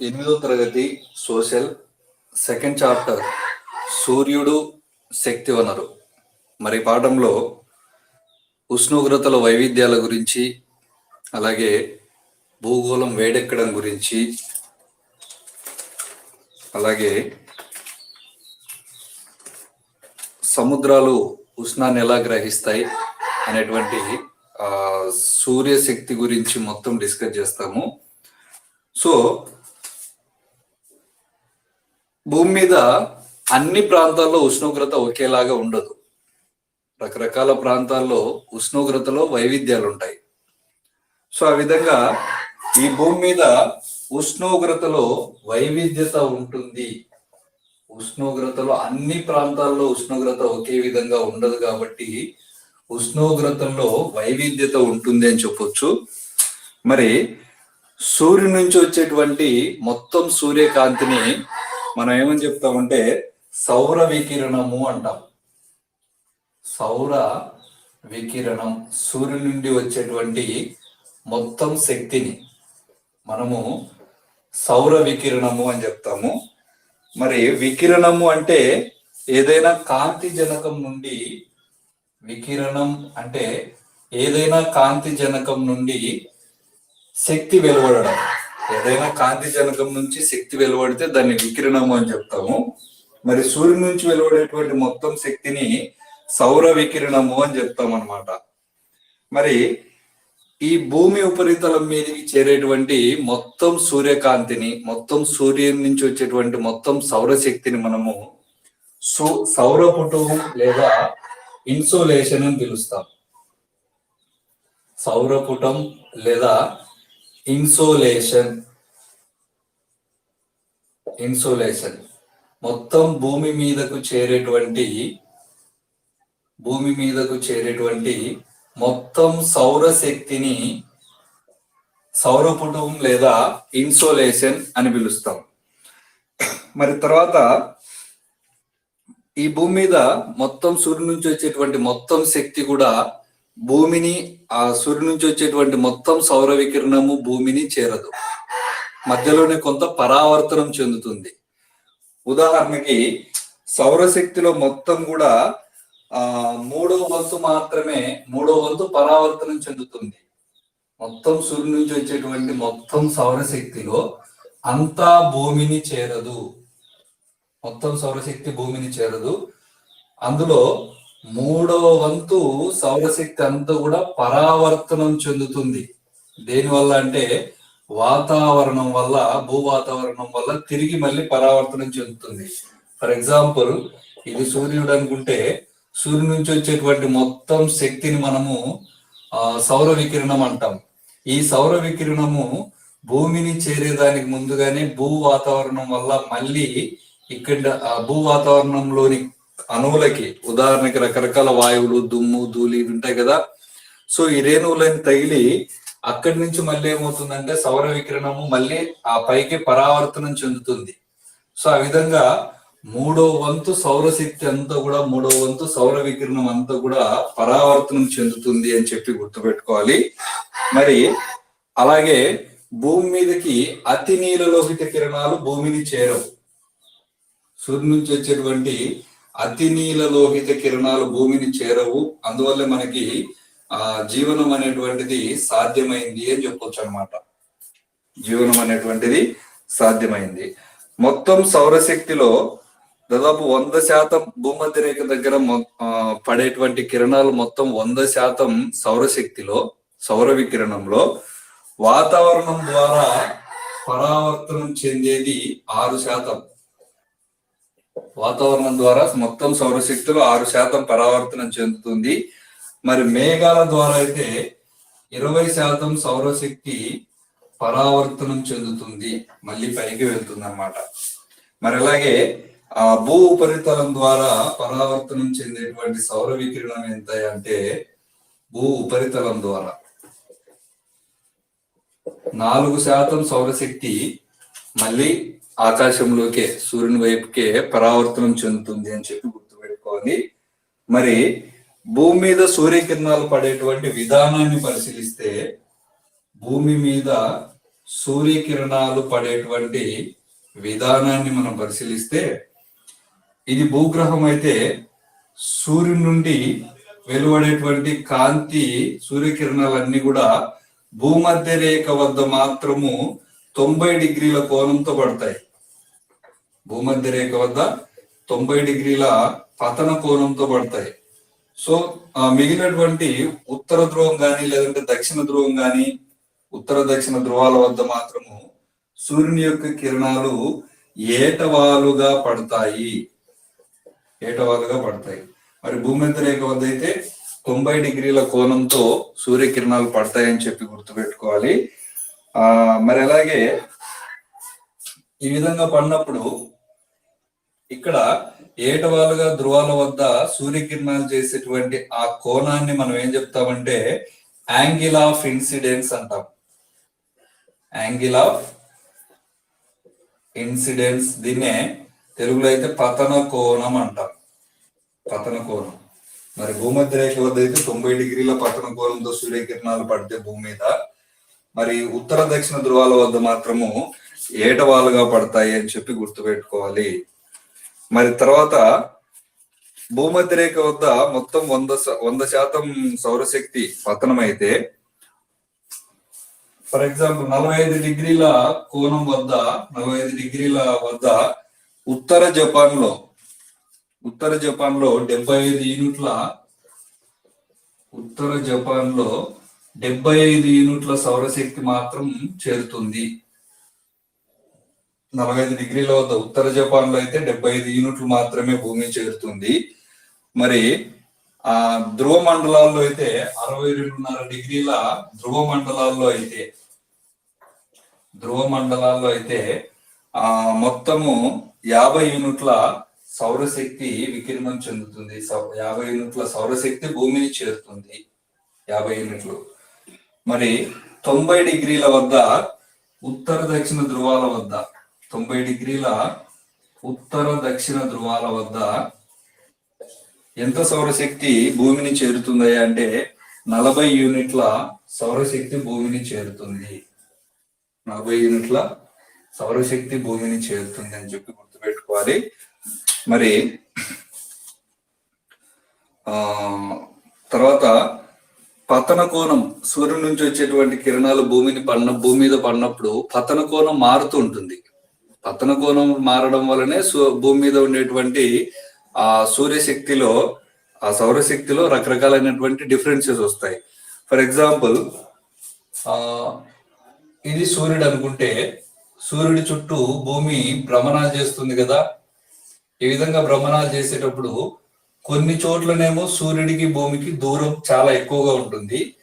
ఎనిమిదో తరగతి social second chapter సూర్యుడు శక్తి వనరు మరి పాఠంలో ఉష్ణోగ్రతల వైవిధ్యాల గురించి అలాగే భూగోళం వేడెక్కడం గురించి అలాగే సముద్రాలు ఉష్ణాన్ని ఎలా గ్రహిస్తాయి అనేటువంటి సూర్యశక్తి గురించి మొత్తం డిస్కస్ చేస్తాము. సో భూమి మీద అన్ని ప్రాంతాల్లో ఉష్ణోగ్రత ఒకేలాగా ఉండదు. రకరకాల ప్రాంతాల్లో ఉష్ణోగ్రతలో వైవిధ్యాలు ఉంటాయి సో ఆ విధంగా ఈ భూమి మీద ఉష్ణోగ్రతలో వైవిధ్యత ఉంటుంది. ఉష్ణోగ్రతలో అన్ని ప్రాంతాల్లో ఉష్ణోగ్రత ఒకే విధంగా ఉండదు కాబట్టి ఉష్ణోగ్రతల్లో వైవిధ్యత ఉంటుంది అని చెప్పొచ్చు. మరి సూర్యుడి నుంచి వచ్చేటువంటి మొత్తం సూర్యకాంతిని మనం ఏమని చెప్తామంటే సౌర వికిరణము అంటాం. సౌర వికిరణం సూర్యుని నుండి వచ్చేటువంటి మొత్తం శక్తిని మనము సౌర వికిరణము అని చెప్తాము. మరి వికిరణము అంటే ఏదైనా కాంతి జనకం నుండి వికిరణం అంటే ఏదైనా కాంతి జనకం నుండి శక్తి వెలువడడం. ఏదైనా కాంతి జనకం నుంచి శక్తి వెలువడితే దాన్ని వికిరణము అని చెప్తాము. మరి సూర్యుని నుంచి వెలువడేటువంటి మొత్తం శక్తిని సౌర వికిరణము అని చెప్తాం అన్నమాట మరి ఈ భూమి ఉపరితలం మీదకి చేరేటువంటి మొత్తం సూర్యకాంతిని మొత్తం సూర్యుని నుంచి వచ్చేటువంటి మొత్తం సౌరశక్తిని మనము సూ సౌర సౌరపుటం లేదా ఇన్సోలేషన్ అని పిలుస్తాం. సౌరపుటం లేదా ఇన్సోలేషన్. ఇన్సోలేషన్. మొత్తం భూమి మీదకు చేరేటువంటి భూమి మీదకు చేరేటువంటి మొత్తం సౌర శక్తిని సౌరపుటం లేదా ఇన్సోలేషన్ అని పిలుస్తాం. మరి తర్వాత ఈ భూమి మీద మొత్తం సూర్యుడి నుంచి వచ్చేటువంటి మొత్తం శక్తి కూడా భూమిని ఆ సూర్యుడి నుంచి వచ్చేటువంటి మొత్తం సౌర వికిరణము భూమిని చేరదు. మధ్యలోనే కొంత పరావర్తనం చెందుతుంది. ఉదాహరణకి సౌరశక్తిలో మొత్తం కూడా ఆ మూడో వంతు మాత్రమే మూడో వంతు పరావర్తనం చెందుతుంది. మొత్తం సూర్యుడి నుంచి వచ్చేటువంటి మొత్తం సౌరశక్తిలో అంతా భూమిని చేరదు. మొత్తం సౌరశక్తి భూమిని చేరదు. అందులో మూడవ వంతు సౌరశక్తి అంతా కూడా పరావర్తనం చెందుతుంది. దేనివల్ల అంటే వాతావరణం వల్ల భూ వాతావరణం వల్ల తిరిగి మళ్ళీ పరావర్తనం చెందుతుంది. ఫర్ ఎగ్జాంపుల్ ఇది సూర్యుడు అనుకుంటే సూర్యుడి నుంచి వచ్చేటువంటి మొత్తం శక్తిని మనము ఆ, సౌర వికిరణం అంటాం. ఈ సౌర వికిరణము భూమిని చేరేదానికి ముందుగానే భూ వాతావరణం వల్ల మళ్ళీ ఇక్కడ భూ వాతావరణంలోని అణువులకి ఉదాహరణకి రకరకాల వాయువులు దుమ్ము ధూళి ఉంటాయి కదా. సో ఈ రేణువులని తగిలి అక్కడి నుంచి మళ్ళీ ఏమవుతుందంటే సౌర వికిరణము మళ్ళీ ఆ పైకి పరావర్తనం చెందుతుంది. సో ఆ విధంగా మూడో వంతు సౌరశక్తి అంతా కూడా మూడో వంతు సౌర వికిరణం అంతా కూడా పరావర్తనం చెందుతుంది అని చెప్పి గుర్తుపెట్టుకోవాలి. మరి అలాగే భూమి మీదకి అతి నీలలోహిత కిరణాలు భూమిని చేరవు. సూర్యుడి నుంచి వచ్చేటువంటి అతి నీల లోహిత కిరణాలు భూమిని చేరవు. అందువల్ల మనకి ఆ జీవనం అనేటువంటిది సాధ్యమైంది అని చెప్పొచ్చు అనమాట జీవనం అనేటువంటిది సాధ్యమైంది. మొత్తం సౌరశక్తిలో దాదాపు వంద శాతం భూమధ్య రేఖ దగ్గర మొ- పడేటువంటి కిరణాలు మొత్తం వంద శాతం సౌరశక్తిలో సౌర వికిరణంలో. వాతావరణం ద్వారా పరావర్తనం చెందేది ఆరు శాతం. వాతావరణం ద్వారా మొత్తం సౌరశక్తిలో ఆరు శాతం పరావర్తనం చెందుతుంది. మరి మేఘాల ద్వారా అయితే ఇరవై శాతం సౌరశక్తి పరావర్తనం చెందుతుంది. మళ్ళీ పైకి వెళ్తుంది అనమాట మరి అలాగే ఆ భూ ఉపరితలం ద్వారా పరావర్తనం చెందేటువంటి సౌర వికిరణం ఎంత అంటే భూ ఉపరితలం ద్వారా నాలుగు శాతం సౌరశక్తి మళ్ళీ ఆకాశంలోకే సూర్యుని వైపుకే పరావర్తనం చెందుతుంది అని చెప్పి గుర్తుపెట్టుకోవాలి మరి భూమి మీద సూర్యకిరణాలు పడేటువంటి విధానాన్ని పరిశీలిస్తే భూమి మీద సూర్యకిరణాలు పడేటువంటి విధానాన్ని మనం పరిశీలిస్తే ఇది భూగ్రహం అయితే సూర్యుని నుండి వెలువడేటువంటి కాంతి సూర్యకిరణాలన్నీ కూడా భూమధ్య రేఖ వద్ద మాత్రము తొంభై డిగ్రీల కోణంతో పడతాయి. భూమధ్య రేఖ వద్ద తొంభై డిగ్రీల పతన కోణంతో పడతాయి. సో మిగిలినటువంటి ఉత్తర ధ్రువం కానీ లేదంటే దక్షిణ ధ్రువం కానీ ఉత్తర దక్షిణ ధ్రువాల వద్ద మాత్రము సూర్యుని యొక్క కిరణాలు ఏటవాలుగా పడతాయి. ఏటవాలుగా పడతాయి. మరి భూమధ్య రేఖ వద్ద అయితే తొంభై డిగ్రీల కోణంతో సూర్యకిరణాలు పడతాయని చెప్పి గుర్తుపెట్టుకోవాలి. ఆ మరి అలాగే ఈ విధంగా పడినప్పుడు ఇక్కడ ఏటవాలుగా ధ్రువాల వద్ద సూర్యకిరణాలు చేసేటువంటి ఆ కోణాన్ని మనం ఏం చెప్తామంటే యాంగిల్ ఆఫ్ ఇన్సిడెన్స్ అంటాం. యాంగిల్ ఆఫ్ ఇన్సిడెన్స్ దీన్నే తెలుగులో అయితే పతన కోణం అంటాం. పతన కోణం. మరి భూమధ్య రేఖ వద్ద అయితే తొంభై డిగ్రీల పతన కోణంతో సూర్యకిరణాలు పడితే భూమి మీద. మరి ఉత్తర దక్షిణ ధ్రువాల వద్ద మాత్రము ఏటవాలుగా పడతాయి అని చెప్పి గుర్తుపెట్టుకోవాలి. మరి తర్వాత భూమధ్య రేఖ వద్ద మొత్తం వంద వంద శాతం సౌరశక్తి పతనం అయితే ఫర్ ఎగ్జాంపుల్ నలభై ఐదు డిగ్రీల కోణం వద్ద నలభై ఐదు డిగ్రీల వద్ద ఉత్తర జపాన్లో ఉత్తర జపాన్లో డెబ్బై ఐదు యూనిట్ల ఉత్తర జపాన్లో డెబ్బై ఐదు యూనిట్ల సౌరశక్తి మాత్రం చేరుతుంది. నలభై ఐదు డిగ్రీల వద్ద ఉత్తర జపాన్లో అయితే డెబ్బై ఐదు యూనిట్లు మాత్రమే భూమి చేరుతుంది. మరి ఆ ధ్రువ మండలాల్లో అయితే అరవై రెండున్నర డిగ్రీల ధ్రువ మండలాల్లో అయితే ధ్రువ మండలాల్లో అయితే ఆ మొత్తము యాభై యూనిట్ల సౌరశక్తి వికిరణం చెందుతుంది. సౌ- యాభై యూనిట్ల సౌరశక్తి భూమిని చేరుతుంది. యాభై యూనిట్లు. మరి తొంభై డిగ్రీల వద్ద ఉత్తర దక్షిణ ధ్రువాల వద్ద తొంభై డిగ్రీల ఉత్తర దక్షిణ ధ్రువాల వద్ద ఎంత సౌరశక్తి భూమిని చేరుతుంది అంటే నలభై యూనిట్ల సౌరశక్తి భూమిని చేరుతుంది. నలభై యూనిట్ల సౌరశక్తి భూమిని చేరుతుంది అని చెప్పి గుర్తుపెట్టుకోవాలి. మరి ఆ తర్వాత పతన కోణం సూర్యుడి నుంచి వచ్చేటువంటి కిరణాలు భూమిని పడిన భూమి మీద పడినప్పుడు పతన కోణం మారుతూ ఉంటుంది. పతన కోణం మారడం వల్లనే భూమి మీద ఉండేటువంటి ఆ సూర్యశక్తిలో ఆ సౌరశక్తిలో రకరకాలైనటువంటి డిఫరెన్సెస్ వస్తాయి. ఫర్ ఎగ్జాంపుల్ ఆ ఇది సూర్యుడు అనుకుంటే సూర్యుడి చుట్టూ భూమి భ్రమణాలు చేస్తుంది కదా. ఈ విధంగా భ్రమణాలు చేసేటప్పుడు కొన్ని చోట్లనేమో సూర్యుడికి భూమికి దూరం చాలా ఎక్కువగా ఉంటుంది.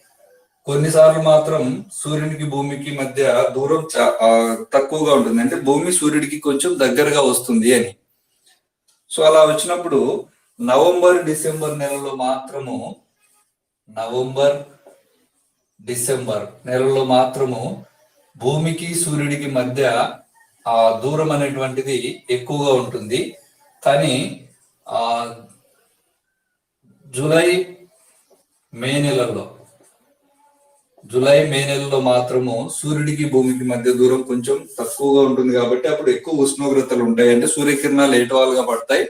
కొన్నిసార్లు మాత్రం సూర్యునికి భూమికి మధ్య దూరం చా- తక్కువగా ఉంటుంది. అంటే భూమి సూర్యుడికి కొంచెం దగ్గరగా వస్తుంది అని. సో అలా వచ్చినప్పుడు నవంబర్ డిసెంబర్ నెలలో మాత్రము నవంబర్ డిసెంబర్ నెలలో మాత్రము భూమికి సూర్యుడికి మధ్య ఆ దూరం అనేటువంటిది ఎక్కువగా ఉంటుంది. కానీ ఆ జూలై మే నెలలో జూలై మే నెలలో మాత్రము సూర్యుడికి భూమికి మధ్య దూరం కొంచెం తక్కువగా ఉంటుంది కాబట్టి అప్పుడు ఎక్కువ ఉష్ణోగ్రతలు ఉంటాయి. అంటే సూర్యకిరణాలు ఏటవాలుగా పడతాయి.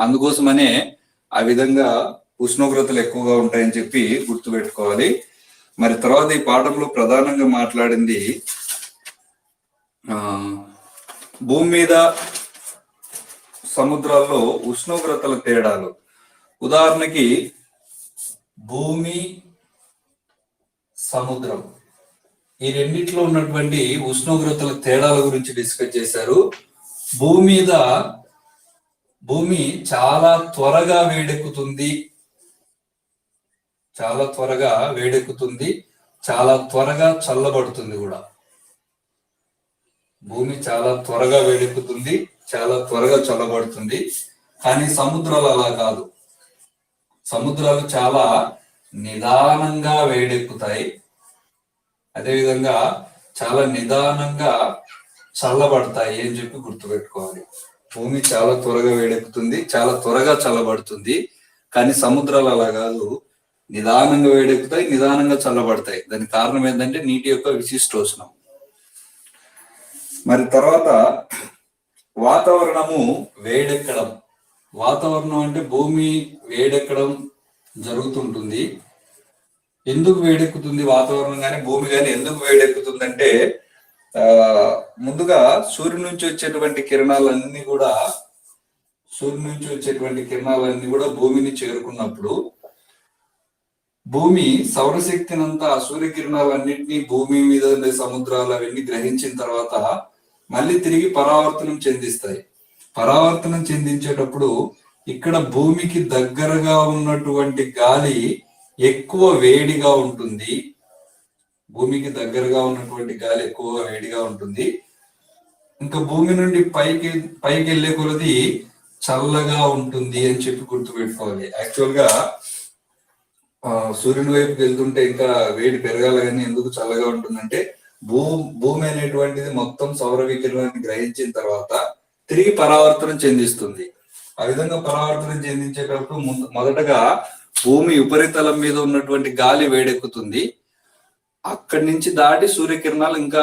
అందుకోసమనే ఆ విధంగా ఉష్ణోగ్రతలు ఎక్కువగా ఉంటాయని చెప్పి గుర్తుపెట్టుకోవాలి. మరి తర్వాత ఈ పాఠంలో ప్రధానంగా మాట్లాడింది ఆ భూమి మీద సముద్రాల్లో ఉష్ణోగ్రతల తేడాలు. ఉదాహరణకి భూమి సముద్రం. ఈ రెండిట్లో ఉన్నటువంటి ఉష్ణోగ్రతల తేడాల గురించి డిస్కస్ చేశారు. భూమి మీద భూమి చాలా త్వరగా వేడెక్కుతుంది. చాలా త్వరగా వేడెక్కుతుంది. చాలా త్వరగా చల్లబడుతుంది కూడా. భూమి చాలా త్వరగా వేడెక్కుతుంది చాలా త్వరగా చల్లబడుతుంది. కానీ సముద్రాలు అలా కాదు. సముద్రాలు చాలా నిదానంగా వేడెక్కుతాయి. అదేవిధంగా చాలా నిదానంగా చల్లబడతాయి అని చెప్పి గుర్తుపెట్టుకోవాలి. భూమి చాలా త్వరగా వేడెక్కుతుంది చాలా త్వరగా చల్లబడుతుంది. కానీ సముద్రాలు అలా కాదు. నిదానంగా వేడెక్కుతాయి నిదానంగా చల్లబడతాయి. దానికి కారణం ఏంటంటే నీటి యొక్క విశిష్టోష్ణం. మరి తర్వాత వాతావరణము వేడెక్కడం. వాతావరణం అంటే భూమి వేడెక్కడం జరుగుతుంటుంది. ఎందుకు వేడెక్కుతుంది వాతావరణం కానీ భూమి కానీ ఎందుకు వేడెక్కుతుందంటే ఆ ముందుగా సూర్యుడి నుంచి వచ్చేటువంటి కిరణాలన్నీ కూడా సూర్యుడి నుంచి వచ్చేటువంటి కిరణాలన్నీ కూడా భూమిని చేరుకున్నప్పుడు భూమి సౌరశక్తినంతా సూర్యకిరణాలన్నింటినీ భూమి మీద ఉండే సముద్రాలు అవన్నీ గ్రహించిన తర్వాత మళ్ళీ తిరిగి పరావర్తనం చెందిస్తాయి. పరావర్తనం చెందించేటప్పుడు ఇక్కడ భూమికి దగ్గరగా ఉన్నటువంటి గాలి ఎక్కువ వేడిగా ఉంటుంది. భూమికి దగ్గరగా ఉన్నటువంటి గాలి ఎక్కువ వేడిగా ఉంటుంది. ఇంకా భూమి నుండి పైకి పైకి వెళ్ళే కొలది చల్లగా ఉంటుంది అని చెప్పి గుర్తుపెట్టుకోవాలి. యాక్చువల్గా సూర్యుని వైపుకి వెళ్తుంటే ఇంకా వేడి పెరగాలి కానీ ఎందుకు చల్లగా ఉంటుందంటే భూ భూమి అనేటువంటిది మొత్తం సౌర వికిరణాన్ని గ్రహించిన తర్వాత తిరిగి పరావర్తనం చెందిస్తుంది. ఆ విధంగా పరావర్తనం చెందించేటప్పుడు ముందు- మొదటగా భూమి ఉపరితలం మీద ఉన్నటువంటి గాలి వేడెక్కుతుంది. అక్కడి నుంచి దాటి సూర్యకిరణాలు ఇంకా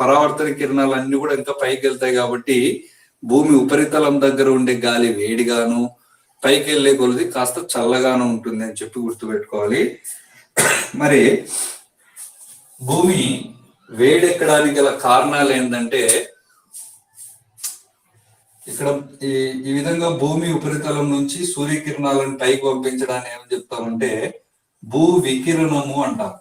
పరావర్తన కిరణాలు అన్ని కూడా ఇంకా పైకి వెళ్తాయి కాబట్టి భూమి ఉపరితలం దగ్గర ఉండే గాలి వేడిగాను పైకి వెళ్ళే కొలది కాస్త చల్లగాను ఉంటుంది అని చెప్పి గుర్తుపెట్టుకోవాలి. మరి భూమి వేడెక్కడానికి గల కారణాలు ఏంటంటే ఇక్కడ ఈ ఈ విధంగా భూమి ఉపరితలం నుంచి సూర్యకిరణాలను పైకి పంపించడాన్ని ఏమని చెప్తామంటే భూ వికిరణము అంటారు.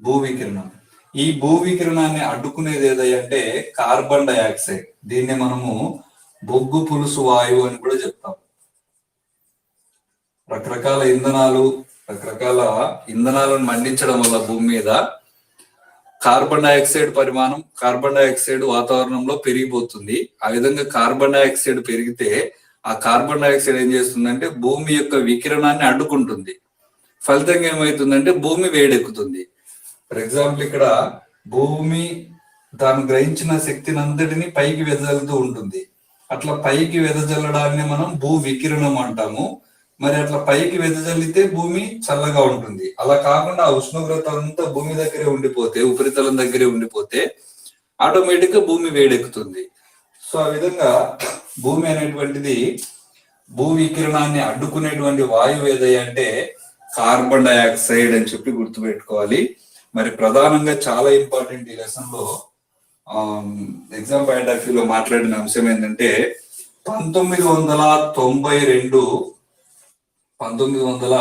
భూ వికిరణం. ఈ భూ వికిరణాన్ని అడ్డుకునేది ఏదంటే కార్బన్ డయాక్సైడ్. దీన్ని మనము బొగ్గు పులుసు వాయువు అని కూడా చెప్తాం. రకరకాల ఇంధనాలు రకరకాల ఇంధనాలను మండించడం వల్ల భూమి మీద కార్బన్ డైఆక్సైడ్ పరిమాణం కార్బన్ డైఆక్సైడ్ వాతావరణంలో పెరిగిపోతుంది. ఆ విధంగా కార్బన్ డైఆక్సైడ్ పెరిగితే ఆ కార్బన్ డైఆక్సైడ్ ఏం చేస్తుందంటే భూమి యొక్క వికిరణాన్ని అడ్డుకుంటుంది. ఫలితంగా ఏమవుతుందంటే భూమి వేడెక్కుతుంది. ఫర్ ఎగ్జాంపుల్ ఇక్కడ భూమి తాను గ్రహించిన శక్తిని అంతటిని పైకి వెదజల్లుతూ ఉంటుంది. అట్లా పైకి వెదజల్లడాన్ని మనం భూ వికిరణం అంటాము. మరి అట్లా పైకి వెదజల్లితే భూమి చల్లగా ఉంటుంది. అలా కాకుండా ఆ ఉష్ణోగ్రత అంతా భూమి దగ్గరే ఉండిపోతే ఉపరితలం దగ్గరే ఉండిపోతే ఆటోమేటిక్గా భూమి వేడెక్కుతుంది. సో ఆ విధంగా భూమి అనేటువంటిది భూ వికిరణాన్ని అడ్డుకునేటువంటి వాయువు ఏదయ్య అంటే కార్బన్ డైఆక్సైడ్ అని చెప్పి గుర్తుపెట్టుకోవాలి. మరి ప్రధానంగా చాలా ఇంపార్టెంట్ ఈ లెసన్లో ఎగ్జామ్ పాయింట్ ఆఫ్ మాట్లాడిన అంశం ఏంటంటే పంతొమ్మిది వందల తొంభై రెండు పంతొమ్మిది వందల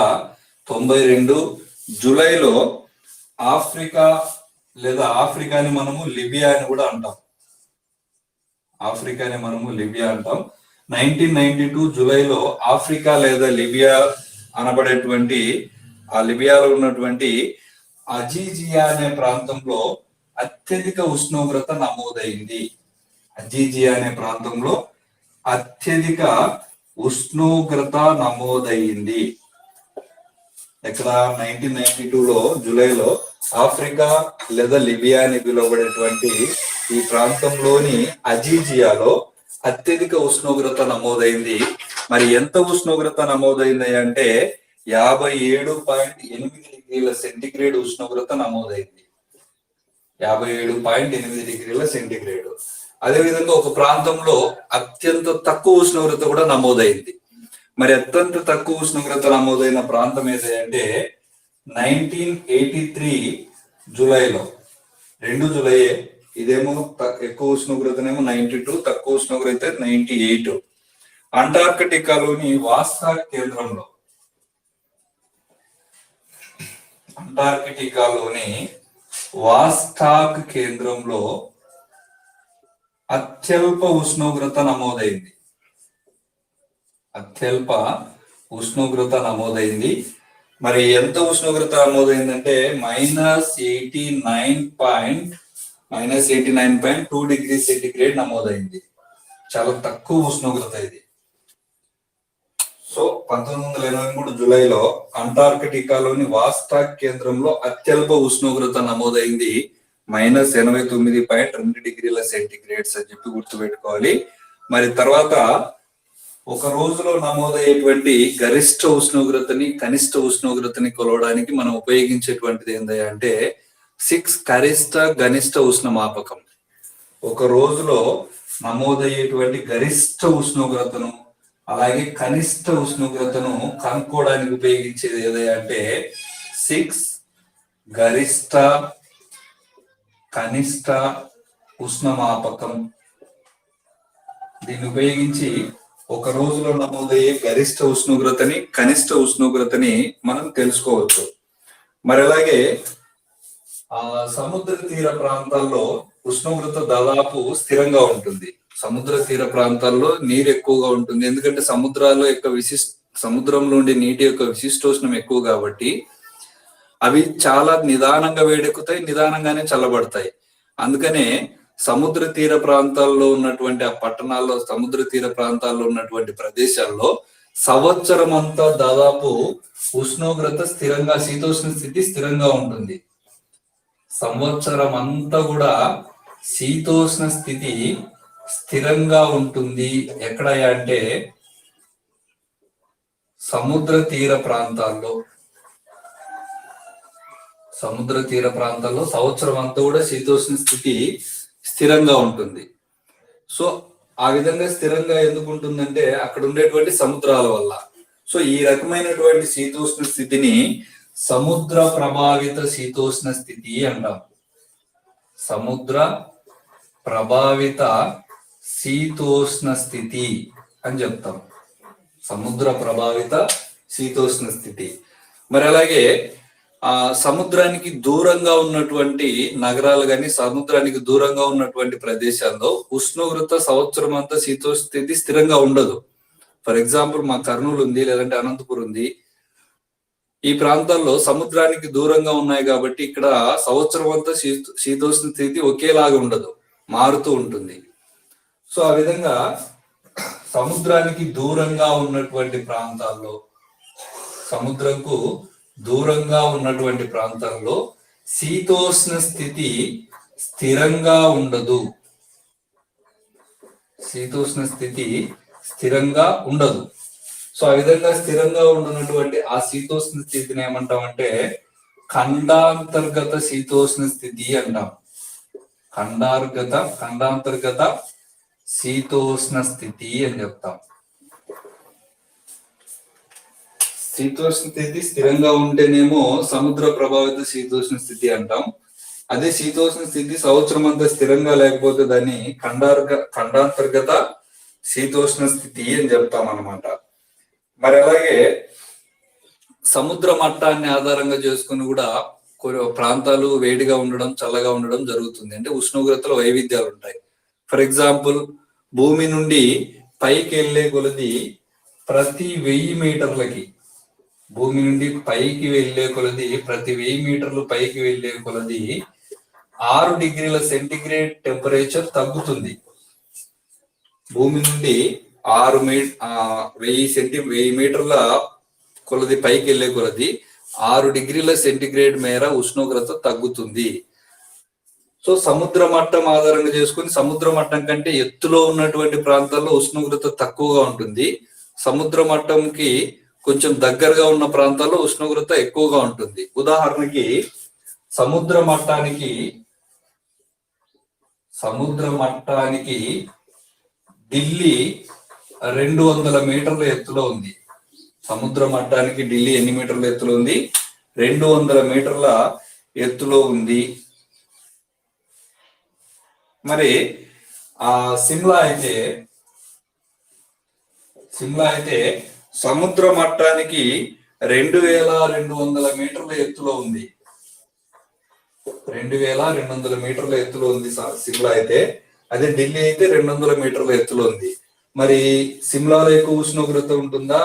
తొంభై రెండు జూలైలో ఆఫ్రికా లేదా ఆఫ్రికాని మనము లిబియా అని కూడా అంటాం. ఆఫ్రికాని మనము లిబియా అంటాం. నైన్టీన్ నైన్టీ టూ జూలైలో ఆఫ్రికా లేదా లిబియా అనబడేటువంటి ఆ లిబియాలో ఉన్నటువంటి అజీజియా అనే ప్రాంతంలో అత్యధిక ఉష్ణోగ్రత నమోదైంది. అజీజియా అనే ప్రాంతంలో అత్యధిక ఉష్ణోగ్రత నమోదైంది. ఇక్కడ నైన్టీన్ నైన్టీ లో జూలైలో ఆఫ్రికా లేదా లిబియా అని పిలువబడేటువంటి ఈ ప్రాంతంలోని అజీజియాలో అత్యధిక ఉష్ణోగ్రత నమోదైంది. మరి ఎంత ఉష్ణోగ్రత నమోదైంది అంటే యాభై ఏడు పాయింట్ ఎనిమిది డిగ్రీల సెంటిగ్రేడ్ ఉష్ణోగ్రత నమోదైంది. యాభై ఏడు పాయింట్ ఎనిమిది డిగ్రీల సెంటిగ్రేడ్. అదేవిధంగా ఒక ప్రాంతంలో అత్యంత తక్కువ ఉష్ణోగ్రత కూడా నమోదైంది. మరి అత్యంత తక్కువ ఉష్ణోగ్రత నమోదైన ప్రాంతం ఏదంటే నైన్టీన్ ఎయిటీ త్రీ జూలైలో రెండు జూలై ఇదేమో ఎక్కువ ఉష్ణోగ్రతనేమో నైన్టీ టూ తక్కువ ఉష్ణోగ్రత నైన్టీ ఎయిట్. అంటార్కిటికాలోని వాస్తా కేంద్రంలో అంటార్కిటికాలోని వాస్టాక్ కేంద్రంలో అత్యల్ప ఉష్ణోగ్రత నమోదైంది. అత్యల్ప ఉష్ణోగ్రత నమోదైంది. మరి ఎంత ఉష్ణోగ్రత నమోదైందంటే minus eighty nine point minus eighty nine point two degree centigrade నమోదైంది. చాలా తక్కువ ఉష్ణోగ్రత ఇది. సో పంతొమ్మిది వందల ఎనభై మూడు జూలైలో అంటార్కిటికాలోని వాస్టాక్ కేంద్రంలో అత్యల్ప ఉష్ణోగ్రత నమోదైంది. మైనస్ ఎనభై తొమ్మిది పాయింట్ రెండు డిగ్రీల సెంటిగ్రేడ్స్ అని చెప్పి గుర్తుపెట్టుకోవాలి. మరి తర్వాత ఒక రోజులో నమోదయ్యేటువంటి గరిష్ట ఉష్ణోగ్రతని కనిష్ట ఉష్ణోగ్రతని కొలవడానికి మనం ఉపయోగించేటువంటిది ఏంటి అంటే సిక్స్ గరిష్ట గనిష్ట ఉష్ణ మాపకం ఒక రోజులో నమోదయ్యేటువంటి గరిష్ట ఉష్ణోగ్రతను అలాగే కనిష్ట ఉష్ణోగ్రతను కనుక్కోవడానికి ఉపయోగించేది ఏదైనా అంటే సిక్స్ గరిష్ట కనిష్ట ఉష్ణమాపకం. దీన్ని ఉపయోగించి ఒక రోజులో నమోదయ్యే గరిష్ట ఉష్ణోగ్రతని కనిష్ట ఉష్ణోగ్రతని మనం తెలుసుకోవచ్చు. మరి అలాగే ఆ సముద్ర తీర ప్రాంతాల్లో ఉష్ణోగ్రత దాదాపు స్థిరంగా ఉంటుంది. సముద్ర తీర ప్రాంతాల్లో నీరు ఎక్కువగా ఉంటుంది. ఎందుకంటే సముద్రాల్లో యొక్క విశిష్ట సముద్రంలో ఉండే నీటి యొక్క విశిష్టోష్ణం ఎక్కువ కాబట్టి అవి చాలా నిదానంగా వేడెక్కుతాయి నిదానంగానే చల్లబడతాయి. అందుకనే సముద్ర తీర ప్రాంతాల్లో ఉన్నటువంటి ఆ పట్టణాల్లో సముద్ర తీర ప్రాంతాల్లో ఉన్నటువంటి ప్రదేశాల్లో సంవత్సరం అంతా దాదాపు ఉష్ణోగ్రత స్థిరంగా శీతోష్ణ స్థితి స్థిరంగా ఉంటుంది. సంవత్సరం అంతా కూడా శీతోష్ణ స్థితి స్థిరంగా ఉంటుంది. ఎక్కడ అంటే సముద్ర తీర ప్రాంతాల్లో. సముద్ర తీర ప్రాంతాల్లో సంవత్సరం అంతా కూడా శీతోష్ణ స్థితి స్థిరంగా ఉంటుంది. సో ఆ విధంగా స్థిరంగా ఎందుకు ఉంటుందంటే అక్కడ ఉండేటువంటి సముద్రాల వల్ల. సో ఈ రకమైనటువంటి శీతోష్ణ స్థితిని సముద్ర ప్రభావిత శీతోష్ణ స్థితి అంటాం. సముద్ర ప్రభావిత శీతోష్ణ స్థితి అని చెప్తాం. సముద్ర ప్రభావిత శీతోష్ణ స్థితి. మరి అలాగే ఆ సముద్రానికి దూరంగా ఉన్నటువంటి నగరాలు కానీ సముద్రానికి దూరంగా ఉన్నటువంటి ప్రదేశాల్లో ఉష్ణోగ్రత సంవత్సరం అంతా శీతోష్ణ స్థితి స్థిరంగా ఉండదు. ఫర్ ఎగ్జాంపుల్ మా కర్నూలు ఉంది లేదంటే అనంతపురం ఉంది. ఈ ప్రాంతాల్లో సముద్రానికి దూరంగా ఉన్నాయి కాబట్టి ఇక్కడ సంవత్సరం అంతా శీతోష్ణస్థితి శీతోష్ణ స్థితి ఒకేలాగా ఉండదు మారుతూ ఉంటుంది. సో ఆ విధంగా సముద్రానికి దూరంగా ఉన్నటువంటి ప్రాంతాల్లో సముద్రంకు దూరంగా ఉన్నటువంటి ప్రాంతంలో శీతోష్ణ స్థితి స్థిరంగా ఉండదు. శీతోష్ణ స్థితి స్థిరంగా ఉండదు. సో ఆ విధంగా స్థిరంగా ఉండనటువంటి ఆ శీతోష్ణ స్థితిని ఏమంటామంటే ఖండాంతర్గత శీతోష్ణ స్థితి అంటాం. ఖండార్గత ఖండాంతర్గత శీతోష్ణ స్థితి అని చెప్తాం. శీతోష్ణ స్థితి స్థిరంగా ఉంటేనేమో సముద్ర ప్రభావిత శీతోష్ణ స్థితి అంటాం. అదే శీతోష్ణ స్థితి సంవత్సరం అంతా స్థిరంగా లేకపోతే దాన్ని ఖండార్గ ఖండాంతర్గత శీతోష్ణ స్థితి అని చెప్తాం అనమాట మరి అలాగే సముద్ర మట్టాన్ని ఆధారంగా చేసుకుని కూడా కొన్ని ప్రాంతాలు వేడిగా ఉండడం చల్లగా ఉండడం జరుగుతుంది. అంటే ఉష్ణోగ్రతలో వైవిధ్యాలు ఉంటాయి. ఫర్ ఎగ్జాంపుల్ భూమి నుండి పైకి వెళ్ళే కొలది ప్రతి వెయ్యి మీటర్లకి భూమి నుండి పైకి వెళ్ళే కొలది ప్రతి వెయ్యి మీటర్లు పైకి వెళ్ళే కొలది ఆరు డిగ్రీల సెంటిగ్రేడ్ టెంపరేచర్ తగ్గుతుంది. భూమి నుండి ఆరు మీ వెయ్యి సెంటి వెయ్యి మీటర్ల కొలది పైకి వెళ్ళే కొలది ఆరు డిగ్రీల సెంటిగ్రేడ్ మేర ఉష్ణోగ్రత తగ్గుతుంది. సో సముద్ర మట్టం ఆధారంగా చేసుకుని సముద్ర మట్టం కంటే ఎత్తులో ఉన్నటువంటి ప్రాంతాల్లో ఉష్ణోగ్రత తక్కువగా ఉంటుంది. సముద్ర మట్టంకి కొంచెం దగ్గరగా ఉన్న ప్రాంతాల్లో ఉష్ణోగ్రత ఎక్కువగా ఉంటుంది. ఉదాహరణకి సముద్ర మట్టానికి సముద్ర మట్టానికి ఢిల్లీ రెండు వందల మీటర్ల ఎత్తులో ఉంది. సముద్ర మట్టానికి ఢిల్లీ ఎన్ని మీటర్ల ఎత్తులో ఉంది? రెండు వందల మీటర్ల ఎత్తులో ఉంది. మరి ఆ సిమ్లా అయితే సిమ్లా అయితే సముద్ర మట్టానికి రెండు వేల రెండు వందల మీటర్ల ఎత్తులో ఉంది. రెండు వేల రెండు వందల మీటర్ల ఎత్తులో ఉంది సిమ్లా అయితే. అదే ఢిల్లీ అయితే రెండు వందల మీటర్ల ఎత్తులో ఉంది. మరి సిమ్లాలో ఎక్కువ ఉష్ణోగ్రత ఉంటుందా?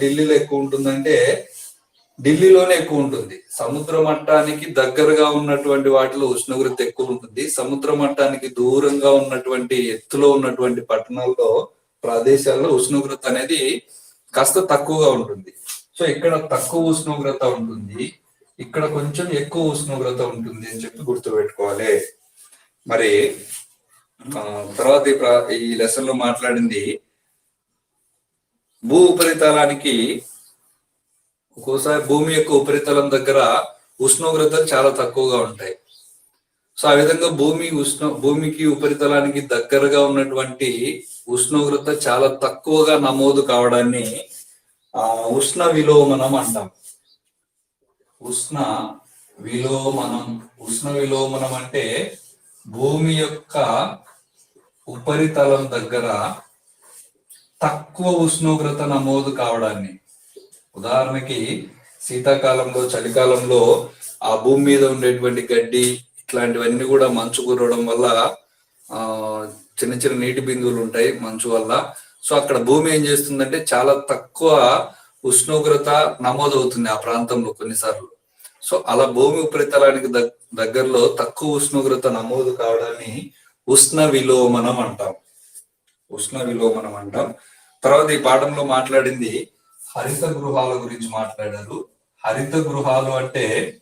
ఢిల్లీలో ఎక్కువ ఉంటుందంటే ఢిల్లీలోనే ఎక్కువ ఉంటుంది. సముద్ర మట్టానికి దగ్గరగా ఉన్నటువంటి వాటిలో ఉష్ణోగ్రత ఎక్కువ ఉంటుంది. సముద్ర మట్టానికి దూరంగా ఉన్నటువంటి ఎత్తులో ఉన్నటువంటి పట్టణాల్లో ప్రదేశాల్లో ఉష్ణోగ్రత అనేది కాస్త తక్కువగా ఉంటుంది. సో ఇక్కడ తక్కువ ఉష్ణోగ్రత ఉంటుంది. ఇక్కడ కొంచెం ఎక్కువ ఉష్ణోగ్రత ఉంటుంది అని చెప్పి గుర్తుపెట్టుకోవాలి. మరి తర్వాత ఈ ఈ లెసన్లో మాట్లాడింది భూ ఉపరితలానికి ఒక్కోసారి భూమి యొక్క ఉపరితలం దగ్గర ఉష్ణోగ్రతలు చాలా తక్కువగా ఉంటాయి. సో ఆ విధంగా భూమి ఉష్ణ భూమికి ఉపరితలానికి దగ్గరగా ఉన్నటువంటి ఉష్ణోగ్రత చాలా తక్కువగా నమోదు కావడాన్ని ఆ ఉష్ణ విలోమనం అంటాం. ఉష్ణ విలోమనం ఉష్ణ విలోమనం అంటే భూమి యొక్క ఉపరితలం దగ్గర తక్కువ ఉష్ణోగ్రత నమోదు కావడాన్ని. ఉదాహరణకి శీతాకాలంలో చలికాలంలో ఆ భూమి మీద ఉండేటువంటి గడ్డి ఇట్లాంటివన్నీ కూడా మంచు కురవడం వల్ల ఆ చిన్న చిన్న నీటి బిందువులు ఉంటాయి మంచు వల్ల. సో అక్కడ భూమి ఏం చేస్తుందంటే చాలా తక్కువ ఉష్ణోగ్రత నమోదవుతుంది ఆ ప్రాంతంలో కొన్నిసార్లు. సో అలా భూమి ఉపరితలానికి దగ్- దగ్గరలో తక్కువ ఉష్ణోగ్రత నమోదు కావడాన్ని ఉష్ణ విలోమనం అంటాం. ఉష్ణ విలోమనం అంటాం. తర్వాత ఈ పాఠంలో మాట్లాడింది హరిత గృహాల గురించి మాట్లాడారు. హరిత గృహాలు అంటే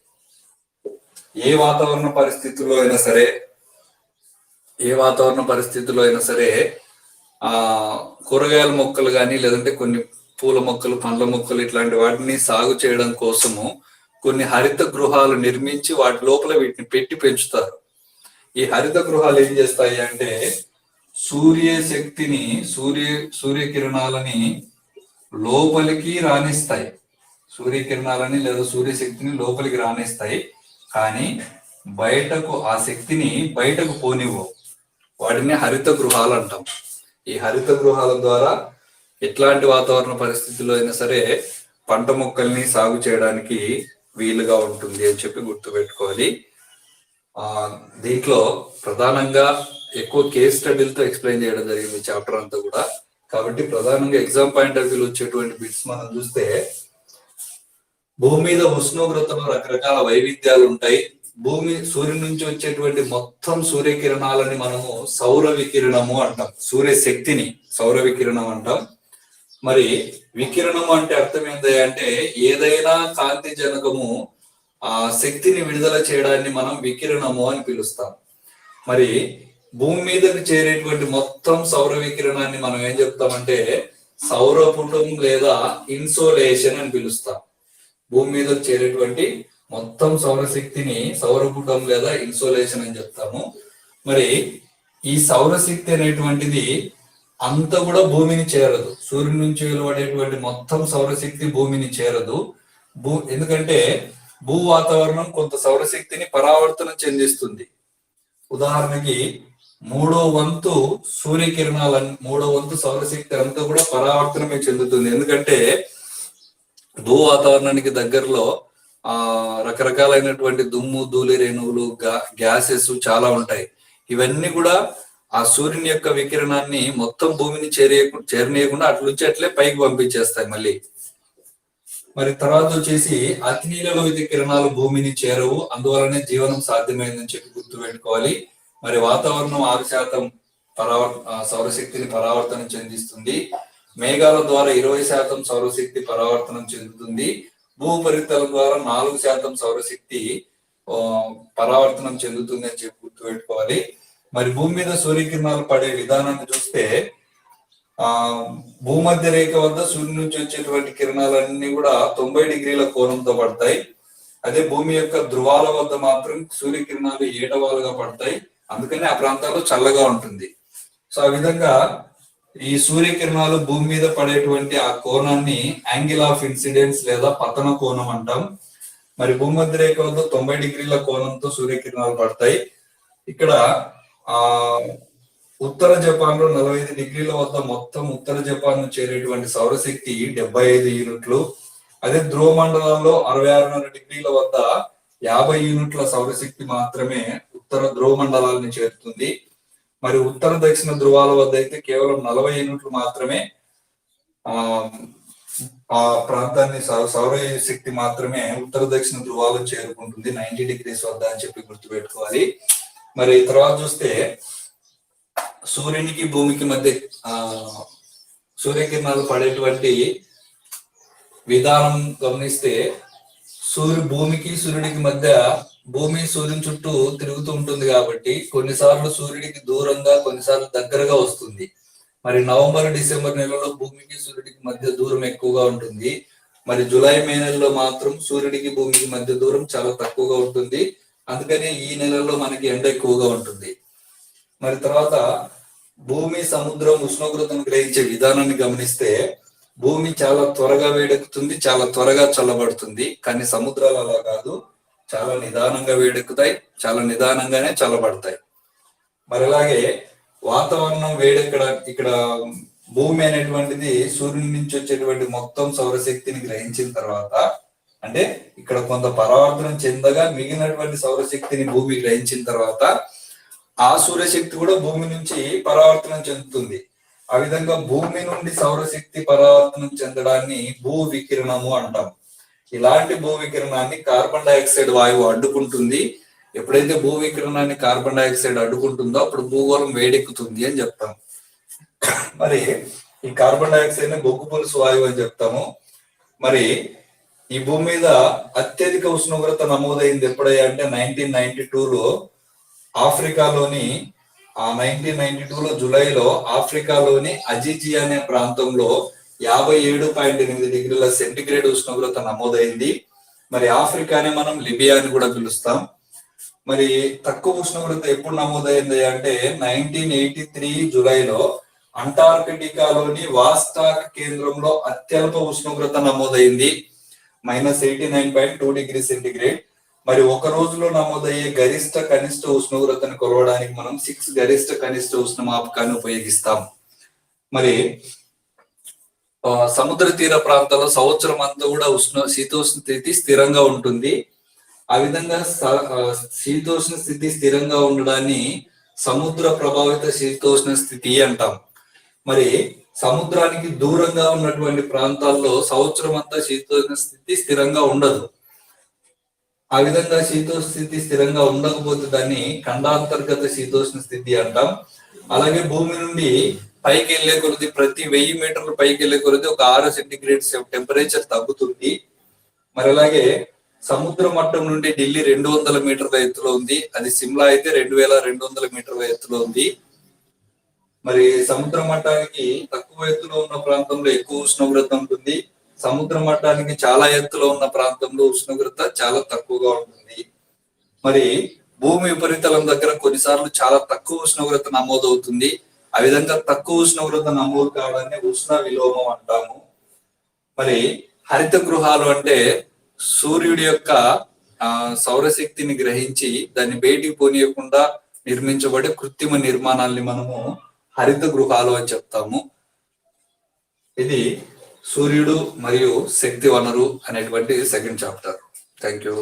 ఏ వాతావరణ పరిస్థితుల్లో అయినా సరే ఏ వాతావరణ పరిస్థితుల్లో అయినా సరే ఆ కూరగాయల మొక్కలు కానీ లేదంటే కొన్ని పూల మొక్కలు పండ్ల మొక్కలు ఇట్లాంటి వాటిని సాగు చేయడం కోసము కొన్ని హరిత గృహాలు నిర్మించి వాటి లోపల వీటిని పెట్టి పెంచుతారు. ఈ హరిత గృహాలు ఏం చేస్తాయి అంటే సూర్య శక్తిని సూర్య సూర్యకిరణాలని లోపలికి రాణిస్తాయి సూర్యకిరణాలని లేదా సూర్యశక్తిని లోపలికి రాణిస్తాయి కానీ బయటకు ఆ శక్తిని బయటకు పోనివ్వవు. వాటిని హరిత గృహాలు అంటాం. ఈ హరిత గృహాల ద్వారా ఎట్లాంటి వాతావరణ పరిస్థితుల్లో అయినా సరే పంట మొక్కల్ని సాగు చేయడానికి వీలుగా ఉంటుంది అని చెప్పి గుర్తుపెట్టుకోవాలి. ఆ దీంట్లో ప్రధానంగా ఎక్కువ కేస్ స్టడీలతో ఎక్స్ప్లెయిన్ చేయడం జరిగింది చాప్టర్ అంతా కూడా. కాబట్టి ప్రధానంగా ఎగ్జామ్ పాయింట్ ఆఫ్ వ్యూలో వచ్చేటువంటి బిట్స్ మనం చూస్తే భూమి మీద ఉష్ణోగ్రతలో రకరకాల వైవిధ్యాలు ఉంటాయి. భూమి సూర్యుని నుంచి వచ్చేటువంటి మొత్తం సూర్యకిరణాలని మనము సౌర వికిరణము అంటాం. సూర్య శక్తిని సౌర వికిరణం అంటాం. మరి వికిరణం అంటే అర్థం ఏంటి అంటే ఏదైనా కాంతి జనకము ఆ శక్తిని విడుదల చేయడాన్ని మనం వికిరణము అని పిలుస్తాం. మరి భూమి మీదకి చేరేటువంటి మొత్తం సౌర వికిరణాన్ని మనం ఏం చెప్తామంటే సౌరపుటం లేదా ఇన్సోలేషన్ అని పిలుస్తాం. భూమి మీద చేరేటువంటి మొత్తం సౌరశక్తిని సౌరపుటం లేదా ఇన్సోలేషన్ అని చెప్తాము. మరి ఈ సౌరశక్తి అనేటువంటిది అంత కూడా భూమిని చేరదు. సూర్యుడి నుంచి వెలువడేటువంటి మొత్తం సౌరశక్తి భూమిని చేరదు. భూ ఎందుకంటే భూ వాతావరణం కొంత సౌరశక్తిని పరావర్తనం చెందిస్తుంది. ఉదాహరణకి మూడో వంతు సూర్యకిరణాల మూడో వంతు సౌరశక్తి అంతా కూడా పరావర్తనమే చెందుతుంది. ఎందుకంటే భూ వాతావరణానికి దగ్గరలో ఆ రకరకాలైనటువంటి దుమ్ము ధూళి రేణువులు గ్యాసెస్ చాలా ఉంటాయి. ఇవన్నీ కూడా ఆ సూర్యుని యొక్క వికిరణాన్ని మొత్తం భూమిని చేరే చేరనీయకుండా అట్ల నుంచి అట్లే పైకి పంపించేస్తాయి మళ్ళీ. మరి తర్వాత వచ్చేసి అతినీల లోహిత కిరణాలు భూమిని చేరవు. అందువలనే జీవనం సాధ్యమైందని చెప్పి గుర్తు పెట్టుకోవాలి మరి వాతావరణం ఆరు శాతం పరావర్ సౌరశక్తిని పరావర్తనం చెందిస్తుంది. మేఘాల ద్వారా ఇరవై శాతం సౌరశక్తి పరావర్తనం చెందుతుంది. భూపరితల ద్వారా నాలుగు శాతం సౌరశక్తి ఆ, పరావర్తనం చెందుతుంది అని చెప్పి గుర్తుపెట్టుకోవాలి. మరి భూమి మీద సూర్యకిరణాలు పడే విధానాన్ని చూస్తే ఆ భూమధ్య రేఖ వద్ద సూర్యుడి నుంచి వచ్చేటువంటి కిరణాలన్నీ కూడా తొంభై డిగ్రీల కోణంతో పడతాయి. అదే భూమి యొక్క ధృవాల వద్ద మాత్రం సూర్యకిరణాలు ఏటవాలుగా పడతాయి. అందుకని ఆ ప్రాంతాల్లో చల్లగా ఉంటుంది. సో ఆ విధంగా ఈ సూర్యకిరణాలు భూమి మీద పడేటువంటి ఆ కోణాన్ని యాంగిల్ ఆఫ్ ఇన్సిడెన్స్ లేదా పతన కోణం అంటాం. మరి భూమధ్య రేఖ వద్ద తొంభై డిగ్రీల కోణంతో సూర్యకిరణాలు పడతాయి. ఇక్కడ ఆ ఉత్తర జపాన్లో నలభై ఐదు డిగ్రీల వద్ద మొత్తం ఉత్తర జపాన్ను చేరేటువంటి సౌరశక్తి డెబ్బై ఐదు యూనిట్లు. అదే ధ్రువ మండలంలో అరవై ఆరున్నర డిగ్రీల వద్ద యాభై యూనిట్ల సౌరశక్తి మాత్రమే ఉత్తర ధ్రువ మండలాన్ని చేరుతుంది. మరి ఉత్తర దక్షిణ ధృవాల వద్ద అయితే కేవలం నలభై యూనిట్లు మాత్రమే ఆ ఆ ప్రాంతాన్ని సౌర శక్తి మాత్రమే ఉత్తర దక్షిణ ధృవాలు చేరుకుంటుంది నైన్టీ డిగ్రీస్ వద్ద అని చెప్పి గుర్తుపెట్టుకోవాలి. మరి తర్వాత చూస్తే సూర్యునికి భూమికి మధ్య ఆ సూర్యకిరణాలు పడేటువంటి విధానం గమనిస్తే సూర్యు భూమికి సూర్యుడికి మధ్య భూమి సూర్యుని చుట్టూ తిరుగుతూ ఉంటుంది కాబట్టి కొన్నిసార్లు సూర్యుడికి దూరంగా కొన్నిసార్లు దగ్గరగా వస్తుంది. మరి నవంబర్ డిసెంబర్ నెలలో భూమికి సూర్యుడికి మధ్య దూరం ఎక్కువగా ఉంటుంది. మరి జూలై మే నెలలో మాత్రం సూర్యుడికి భూమికి మధ్య దూరం చాలా తక్కువగా ఉంటుంది. అందుకనే ఈ నెలలో మనకి ఎండ ఎక్కువగా ఉంటుంది. మరి తర్వాత భూమి సముద్రం ఉష్ణోగ్రతను గ్రహించే విధానాన్ని గమనిస్తే భూమి చాలా త్వరగా వేడెక్కుతుంది చాలా త్వరగా చల్లబడుతుంది. కానీ సముద్రాలు అలా కాదు. చాలా నిదానంగా వేడెక్కుతాయి చాలా నిదానంగానే చల్లబడతాయి. మరి అలాగే వాతావరణం వేడెక్కడ ఇక్కడ భూమి అనేటువంటిది సూర్యుని నుంచి వచ్చేటువంటి మొత్తం సౌరశక్తిని గ్రహించిన తర్వాత అంటే ఇక్కడ కొంత పరావర్తనం చెందగా మిగిలినటువంటి సౌరశక్తిని భూమి గ్రహించిన తర్వాత ఆ సూర్యశక్తి కూడా భూమి నుంచి పరావర్తనం చెందుతుంది. ఆ విధంగా భూమి నుండి సౌరశక్తి పరావర్తనం చెందడాన్ని భూ వికిరణము అంటాం. ఇలాంటి భూ వికిరణాన్ని కార్బన్ డైఆక్సైడ్ వాయువు అడ్డుకుంటుంది. ఎప్పుడైతే భూ వికిరణాన్ని కార్బన్ డైఆక్సైడ్ అడ్డుకుంటుందో అప్పుడు భూగోళం వేడెక్కుతుంది అని చెప్తాం. మరి ఈ కార్బన్ డైఆక్సైడ్ని బొగ్గు పులుసు వాయువు అని చెప్తాము. మరి ఈ భూమి మీద అత్యధిక ఉష్ణోగ్రత నమోదైంది ఎప్పుడయ్యా అంటే నైన్టీన్ నైన్టీ లో ఆఫ్రికాలోని ఆ నైన్టీన్ నైన్టీ లో జూలైలో ఆఫ్రికాలోని అజిజి అనే ప్రాంతంలో యాభై ఏడు పాయింట్ ఎనిమిది డిగ్రీల సెంటిగ్రేడ్ ఉష్ణోగ్రత నమోదైంది. మరి ఆఫ్రికానే మనం లిబియా అని కూడా పిలుస్తాం. మరి తక్కువ ఉష్ణోగ్రత ఎప్పుడు నమోదైంది అంటే నైన్టీన్ ఎయిటీ త్రీ జూలైలో అంటార్కిటికాలోని వాస్టాక్ కేంద్రంలో అత్యల్ప ఉష్ణోగ్రత నమోదైంది. Minus eighty nine point two degree centigrade. మరి ఒక రోజులో నమోదయ్యే గరిష్ట కనిష్ట ఉష్ణోగ్రతను కొలవడానికి మనం సిక్స్ గరిష్ట కనిష్ట ఉష్ణమాపకాన్ని ఉపయోగిస్తాం. మరి సముద్ర తీర ప్రాంతాల్లో సంవత్సరం అంతా కూడా ఉష్ణ శీతోష్ణ స్థితి స్థిరంగా ఉంటుంది. ఆ విధంగా శీతోష్ణ స్థితి స్థిరంగా ఉండడాన్ని సముద్ర ప్రభావిత శీతోష్ణ స్థితి అంటాం. మరి సముద్రానికి దూరంగా ఉన్నటువంటి ప్రాంతాల్లో సంవత్సరం అంతా శీతోష్ణ స్థితి స్థిరంగా ఉండదు. ఆ విధంగా శీతోష్ణ స్థితి స్థిరంగా ఉండకపోతే దాన్ని ఖండాంతర్గత శీతోష్ణ స్థితి అంటాం. అలాగే భూమి నుండి పైకి వెళ్ళే కొలది ప్రతి వెయ్యి మీటర్లు పైకి వెళ్ళే కొలది ఒక ఆరు సెంటిగ్రేడ్ టెంపరేచర్ తగ్గుతుంది. మరి అలాగే సముద్ర మట్టం నుండి ఢిల్లీ రెండు వందల మీటర్ల ఎత్తులో ఉంది. అది సిమ్లా అయితే రెండు వేల రెండు వందల మీటర్ల ఎత్తులో ఉంది. మరి సముద్ర మట్టానికి తక్కువ ఎత్తులో ఉన్న ప్రాంతంలో ఎక్కువ ఉష్ణోగ్రత ఉంటుంది. సముద్ర మట్టానికి చాలా ఎత్తులో ఉన్న ప్రాంతంలో ఉష్ణోగ్రత చాలా తక్కువగా ఉంటుంది. మరి భూమి ఉపరితలం దగ్గర కొన్నిసార్లు చాలా తక్కువ ఉష్ణోగ్రత నమోదవుతుంది. ఆ విధంగా తక్కువ ఉష్ణోగ్రత నమోదు కావడాన్ని ఉష్ణ విలోమం అంటాము. మరి హరిత గృహాలు అంటే సూర్యుడి యొక్క సౌరశక్తిని గ్రహించి దాన్ని బయటికి పోనీయకుండా నిర్మించబడే కృత్రిమ నిర్మాణాల్ని మనము హరిత గృహాలు అని చెప్తాము. ఇది సూర్యుడు మరియు శక్తి వనరు అనేటువంటి సెకండ్ చాప్టర్. Thank you